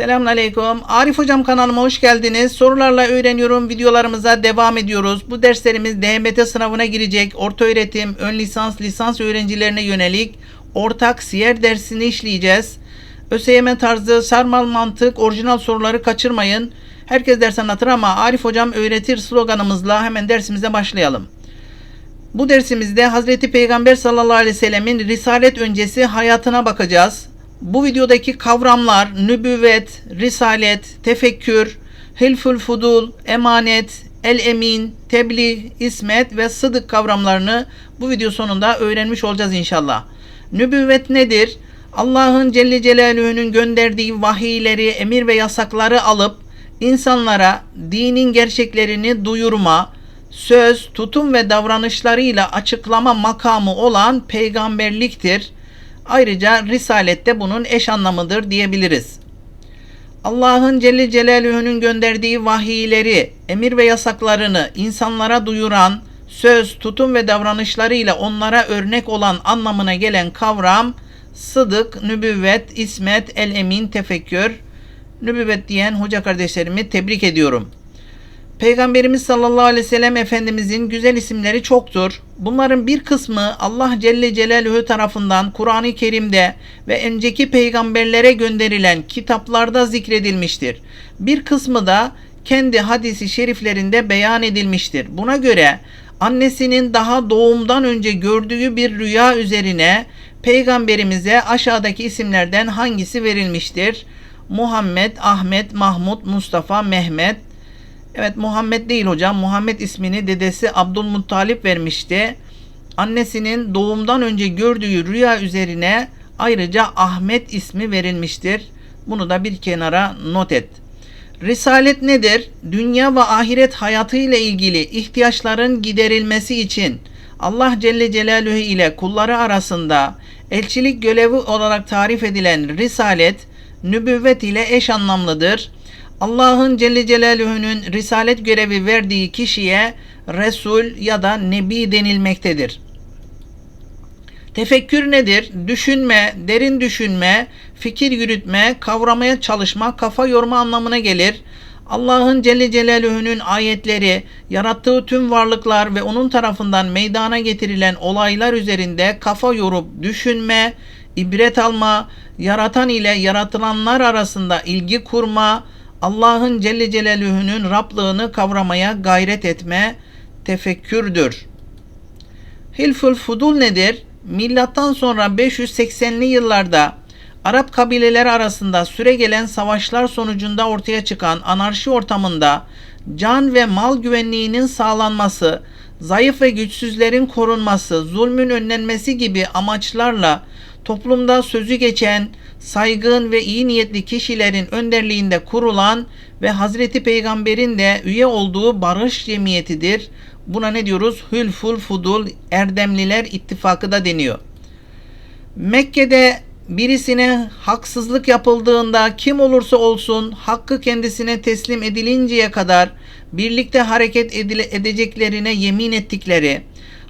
Selamünaleyküm. Arif Hocam kanalıma hoş geldiniz. Sorularla öğreniyorum videolarımıza devam ediyoruz. Bu derslerimiz DMT sınavına girecek orta öğretim, ön lisans, lisans öğrencilerine yönelik ortak siyer dersini işleyeceğiz. ÖSYM tarzı sarmal mantık orijinal soruları kaçırmayın. Herkes ders anlatır ama Arif Hocam öğretir sloganımızla hemen dersimize başlayalım. Bu dersimizde Hazreti Peygamber sallallahu aleyhi ve sellemin risalet öncesi hayatına bakacağız. Bu videodaki kavramlar nübüvvet, risalet, tefekkür, hilful fudul, emanet, el emin, tebliğ, ismet ve sıdık kavramlarını bu video sonunda öğrenmiş olacağız inşallah. Nübüvvet nedir? Allah'ın Celle Celaluhu'nun gönderdiği vahiyleri, emir ve yasakları alıp insanlara dinin gerçeklerini duyurma, söz, tutum ve davranışlarıyla açıklama makamı olan peygamberliktir. Ayrıca risalette bunun eş anlamıdır diyebiliriz. Allah'ın Celle Celaluhu'nun gönderdiği vahiyleri, emir ve yasaklarını insanlara duyuran, söz, tutum ve davranışlarıyla onlara örnek olan anlamına gelen kavram sıdık, nübüvvet, ismet, el emin, tefekkür. Nübüvvet diyen hoca kardeşlerimi tebrik ediyorum. Peygamberimiz sallallahu aleyhi ve sellem Efendimizin güzel isimleri çoktur. Bunların bir kısmı Allah Celle Celaluhu tarafından Kur'an-ı Kerim'de ve önceki peygamberlere gönderilen kitaplarda zikredilmiştir. Bir kısmı da kendi hadisi şeriflerinde beyan edilmiştir. Buna göre annesinin daha doğumdan önce gördüğü bir rüya üzerine peygamberimize aşağıdaki isimlerden hangisi verilmiştir? Muhammed, Ahmet, Mahmud, Mustafa, Mehmet, Evet Muhammed değil hocam. Muhammed ismini dedesi Abdülmuttalip vermişti. Annesinin doğumdan önce gördüğü rüya üzerine ayrıca Ahmet ismi verilmiştir. Bunu da bir kenara not et. Risalet nedir? Dünya ve ahiret hayatı ile ilgili ihtiyaçların giderilmesi için Allah Celle Celaluhu ile kulları arasında elçilik görevi olarak tarif edilen risalet nübüvvet ile eş anlamlıdır. Allah'ın Celle Celaluhu'nun risalet görevi verdiği kişiye Resul ya da Nebi denilmektedir. Tefekkür nedir? Düşünme, derin düşünme, fikir yürütme, kavramaya çalışma, kafa yorma anlamına gelir. Allah'ın Celle Celaluhu'nun ayetleri, yarattığı tüm varlıklar ve onun tarafından meydana getirilen olaylar üzerinde kafa yorup düşünme, ibret alma, yaratan ile yaratılanlar arasında ilgi kurma, Allah'ın Celle Celaluhu'nun Rablığını kavramaya gayret etme tefekkürdür. Hilful Fudul nedir? Milattan sonra 580'li yıllarda Arap kabileleri arasında süre gelen savaşlar sonucunda ortaya çıkan anarşi ortamında can ve mal güvenliğinin sağlanması, zayıf ve güçsüzlerin korunması, zulmün önlenmesi gibi amaçlarla toplumda sözü geçen, saygın ve iyi niyetli kişilerin önderliğinde kurulan ve Hazreti Peygamber'in de üye olduğu barış cemiyetidir. Buna ne diyoruz? Hülful Fudul Erdemliler İttifakı da deniyor. Mekke'de birisine haksızlık yapıldığında kim olursa olsun hakkı kendisine teslim edilinceye kadar birlikte hareket edeceklerine yemin ettikleri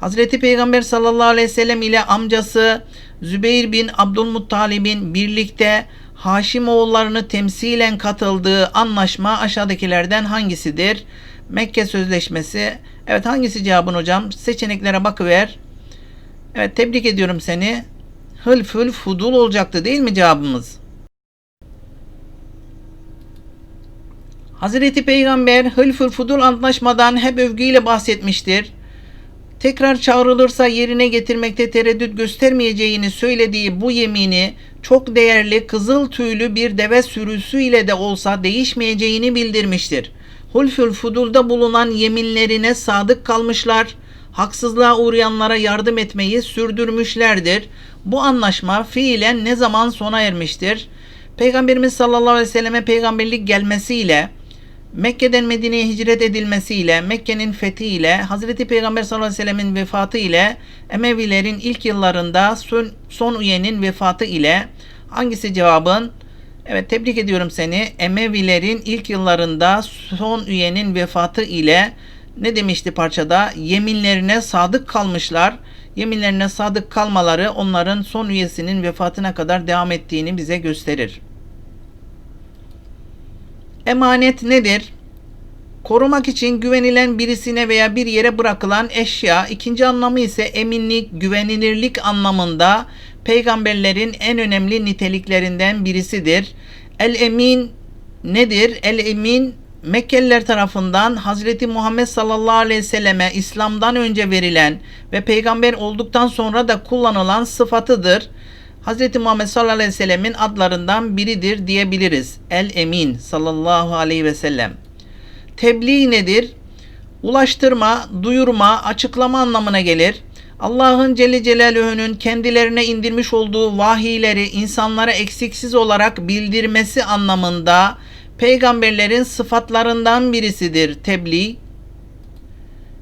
Hazreti Peygamber sallallahu aleyhi ve sellem ile amcası Zübeyir bin Abdülmuttalib'in birlikte Haşim oğullarını temsilen katıldığı anlaşma aşağıdakilerden hangisidir? Mekke Sözleşmesi. Evet hangisi cevabın hocam? Seçeneklere bakıver. Evet tebrik ediyorum seni. Hılfül fudul olacaktı değil mi cevabımız? Hazreti Peygamber Hılfül Fudul antlaşmadan hep övgüyle bahsetmiştir tekrar çağrılırsa yerine getirmekte tereddüt göstermeyeceğini söylediği bu yemini çok değerli kızıl tüylü bir deve sürüsü ile de olsa değişmeyeceğini bildirmiştir. Hulfül Fudul'da bulunan yeminlerine sadık kalmışlar, haksızlığa uğrayanlara yardım etmeyi sürdürmüşlerdir. Bu anlaşma fiilen ne zaman sona ermiştir? Peygamberimiz sallallahu aleyhi ve selleme peygamberlik gelmesiyle Mekke'den Medine'ye hicret edilmesiyle, Mekke'nin fethiyle, Hazreti Peygamber sallallahu aleyhi ve sellemin vefatı ile, Emevilerin ilk yıllarında son, son üyenin vefatı ile hangisi cevabın? Evet tebrik ediyorum seni. Emevilerin ilk yıllarında son üyenin vefatı ile ne demişti parçada? Yeminlerine sadık kalmışlar. Yeminlerine sadık kalmaları onların son üyesinin vefatına kadar devam ettiğini bize gösterir. Emanet nedir? Korumak için güvenilen birisine veya bir yere bırakılan eşya. İkinci anlamı ise eminlik, güvenilirlik anlamında peygamberlerin en önemli niteliklerinden birisidir. El-Emin nedir? El-Emin Mekkeliler tarafından Hazreti Muhammed sallallahu aleyhi ve selleme İslam'dan önce verilen ve peygamber olduktan sonra da kullanılan sıfatıdır. Hazreti Muhammed sallallahu aleyhi ve sellemin adlarından biridir diyebiliriz. El-Emin sallallahu aleyhi ve sellem. Tebliğ nedir? Ulaştırma, duyurma, açıklama anlamına gelir. Allah'ın Celle Celaluhu'nun kendilerine indirmiş olduğu vahiyleri insanlara eksiksiz olarak bildirmesi anlamında peygamberlerin sıfatlarından birisidir tebliğ.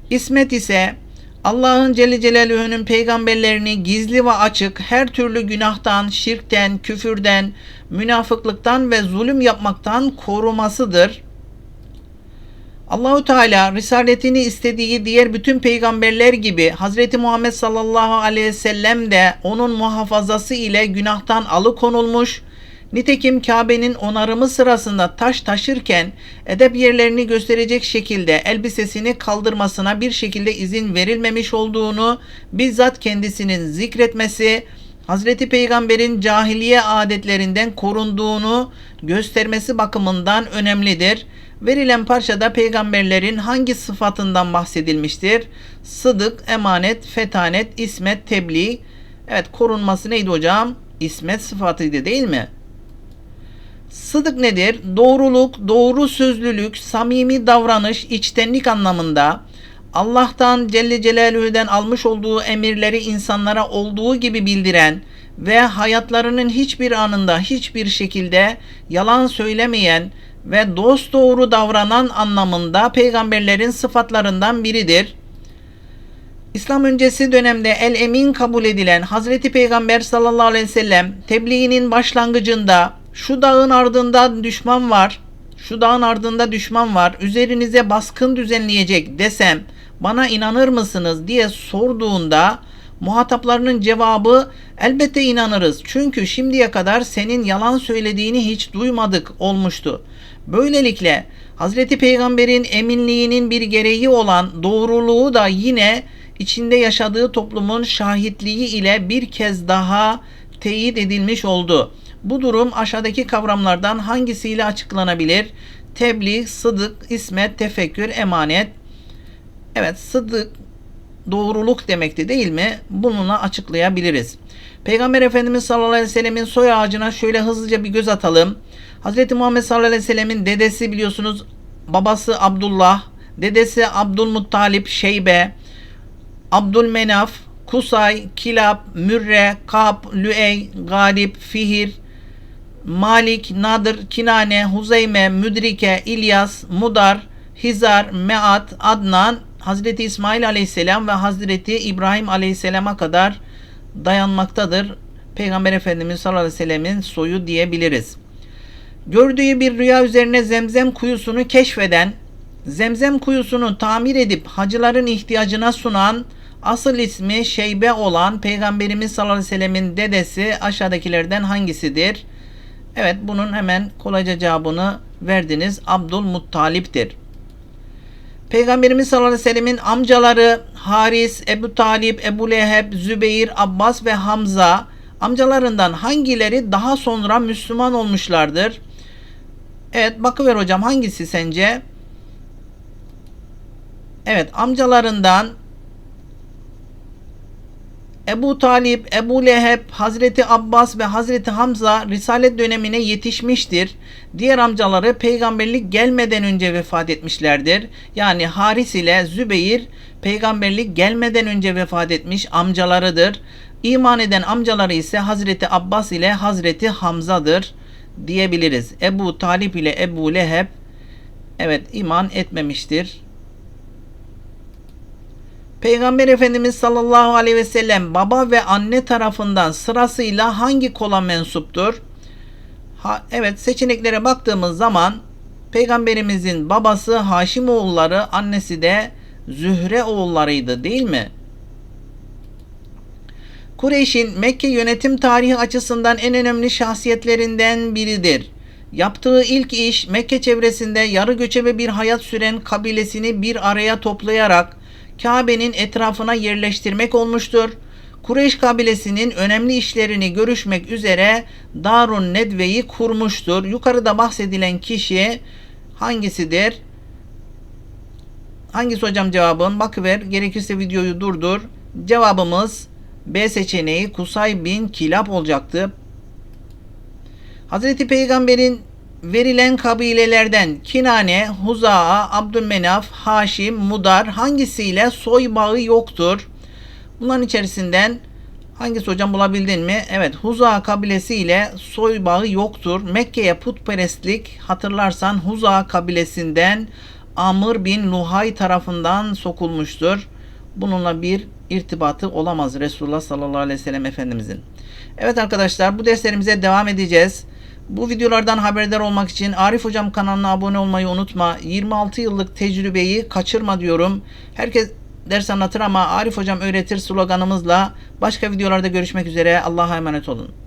İsmet ise Allah'ın Celle Celaluhu'nun peygamberlerini gizli ve açık her türlü günahtan, şirkten, küfürden, münafıklıktan ve zulüm yapmaktan korumasıdır. Allahu Teala risaletini istediği diğer bütün peygamberler gibi Hazreti Muhammed sallallahu aleyhi ve sellem de onun muhafazası ile günahtan alıkonulmuş. Nitekim Kabe'nin onarımı sırasında taş taşırken edep yerlerini gösterecek şekilde elbisesini kaldırmasına bir şekilde izin verilmemiş olduğunu bizzat kendisinin zikretmesi, Hazreti Peygamber'in cahiliye adetlerinden korunduğunu göstermesi bakımından önemlidir. Verilen parçada peygamberlerin hangi sıfatından bahsedilmiştir? Sıdık, emanet, fetanet, ismet, tebliğ. Evet korunması neydi hocam? İsmet sıfatıydı değil mi? Sıdık nedir? Doğruluk, doğru sözlülük, samimi davranış, içtenlik anlamında Allah'tan Celle Celaluhu'den almış olduğu emirleri insanlara olduğu gibi bildiren ve hayatlarının hiçbir anında hiçbir şekilde yalan söylemeyen ve dost doğru davranan anlamında peygamberlerin sıfatlarından biridir. İslam öncesi dönemde el emin kabul edilen Hazreti Peygamber sallallahu aleyhi ve sellem tebliğinin başlangıcında şu dağın ardında düşman var, şu dağın ardında düşman var, üzerinize baskın düzenleyecek desem bana inanır mısınız diye sorduğunda muhataplarının cevabı elbette inanırız. Çünkü şimdiye kadar senin yalan söylediğini hiç duymadık olmuştu. Böylelikle Hazreti Peygamber'in eminliğinin bir gereği olan doğruluğu da yine içinde yaşadığı toplumun şahitliği ile bir kez daha teyit edilmiş oldu. Bu durum aşağıdaki kavramlardan hangisiyle açıklanabilir? Tebliğ, sıdık, ismet, tefekkür, emanet. Evet, sıdık doğruluk demekti değil mi? Bununla açıklayabiliriz. Peygamber Efendimiz sallallahu aleyhi ve sellemin soy ağacına şöyle hızlıca bir göz atalım. Hazreti Muhammed sallallahu aleyhi ve sellemin dedesi biliyorsunuz babası Abdullah, dedesi Abdülmuttalip, Şeybe, Abdülmenaf, Kusay, Kilab, Mürre, Kab, Lüey, Galip, Fihir, Malik, Nadır, Kinane, Huzeyme, Müdrike, İlyas, Mudar, Hizar, Meat, Adnan, Hazreti İsmail Aleyhisselam ve Hazreti İbrahim Aleyhisselam'a kadar dayanmaktadır. Peygamber Efendimiz sallallahu aleyhi ve sellemin soyu diyebiliriz. Gördüğü bir rüya üzerine zemzem kuyusunu keşfeden, zemzem kuyusunu tamir edip hacıların ihtiyacına sunan, asıl ismi Şeybe olan Peygamberimiz sallallahu aleyhi ve sellemin dedesi aşağıdakilerden hangisidir? Evet bunun hemen kolayca cevabını verdiniz. Abdülmuttalip'tir. Peygamberimiz sallallahu aleyhi ve sellemin amcaları Haris, Ebu Talip, Ebu Leheb, Zübeyir, Abbas ve Hamza amcalarından hangileri daha sonra Müslüman olmuşlardır? Evet bakıver hocam hangisi sence? Evet amcalarından Ebu Talip, Ebu Leheb, Hazreti Abbas ve Hazreti Hamza Risalet dönemine yetişmiştir. Diğer amcaları peygamberlik gelmeden önce vefat etmişlerdir. Yani Haris ile Zübeyir peygamberlik gelmeden önce vefat etmiş amcalarıdır. İman eden amcaları ise Hazreti Abbas ile Hazreti Hamza'dır diyebiliriz. Ebu Talip ile Ebu Leheb evet iman etmemiştir. Peygamber Efendimiz sallallahu aleyhi ve sellem baba ve anne tarafından sırasıyla hangi kola mensuptur? Ha, evet seçeneklere baktığımız zaman Peygamberimizin babası Haşim oğulları, annesi de Zühre oğullarıydı değil mi? Kureyş'in Mekke yönetim tarihi açısından en önemli şahsiyetlerinden biridir. Yaptığı ilk iş Mekke çevresinde yarı göçebe bir hayat süren kabilesini bir araya toplayarak Kabe'nin etrafına yerleştirmek olmuştur. Kureyş kabilesinin önemli işlerini görüşmek üzere Darun Nedve'yi kurmuştur. Yukarıda bahsedilen kişi hangisidir? Hangisi hocam cevabın? Bakıver gerekirse videoyu durdur. Cevabımız B seçeneği Kusay bin Kilab olacaktı. Hazreti Peygamber'in verilen kabilelerden Kinane, Huza'a, Abdülmenaf, Haşim, Mudar hangisiyle soy bağı yoktur? Bunların içerisinden hangisi hocam bulabildin mi? Evet Huza kabilesi ile soy bağı yoktur. Mekke'ye putperestlik hatırlarsan Huza kabilesinden Amr bin Luhay tarafından sokulmuştur. Bununla bir irtibatı olamaz Resulullah sallallahu aleyhi ve sellem Efendimizin. Evet arkadaşlar bu derslerimize devam edeceğiz. Bu videolardan haberdar olmak için Arif Hocam kanalına abone olmayı unutma. 26 yıllık tecrübeyi kaçırma diyorum. Herkes ders anlatır ama Arif Hocam öğretir sloganımızla başka videolarda görüşmek üzere. Allah'a emanet olun.